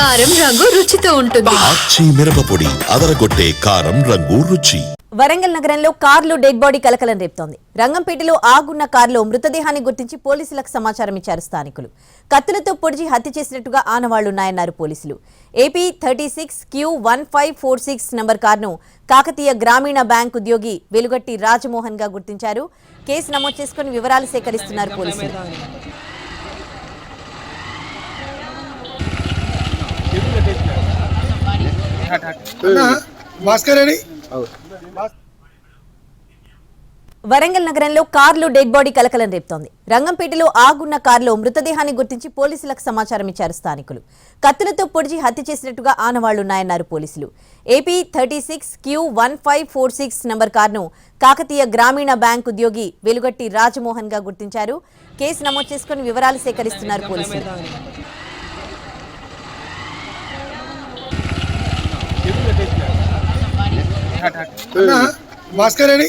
కారం రంగు రుచితో ఉంటుంది. మిరపపొడి అదరగొట్టే కారం రంగు రుచి. వరంగల్ నగరంలో కార్లు డెడ్ బాడీ కలకలం రేపుతోంది. రంగంపేటలో ఆగున్న కారులో మృతదేహాన్ని గుర్తించి పోలీసులకు సమాచారం ఇచ్చారు స్థానికులు. కత్తులతో పొడిచి హత్య చేసినట్టుగా ఆనవాళ్ళున్నాయన్నారు పోలీసులు. AP thirty six Q one five four six number కారును కాకతీయ గ్రామీణ బ్యాంక్ ఉద్యోగి వెలుగట్టి రాజమోహన్గా గుర్తించారు. కేసు నమోదు చేసుకుని వివరాలు సేకరిస్తున్నారు పోలీసులు. భాస్కర్ రెడ్డి వరంగల్ నగరంలో కార్లు డెడ్ బాడీ కలకలం రేపుతోంది. రంగంపేటలో ఆగున్న కారులో మృతదేహాన్ని గుర్తించి పోలీసులకు సమాచారం ఇచ్చారు స్థానికులు. కత్తులతో పొడిచి హత్య చేసినట్టుగా ఆనవాళ్ళున్నాయన్నారు పోలీసులు. AP thirty six Q one five four six number కారును కాకతీయ గ్రామీణ బ్యాంక్ ఉద్యోగి వెలుగట్టి రాజమోహన్గా గుర్తించారు. కేసు నమోదు చేసుకుని వివరాలు సేకరిస్తున్నారు పోలీసులు. భాస్కర్ రెడ్డి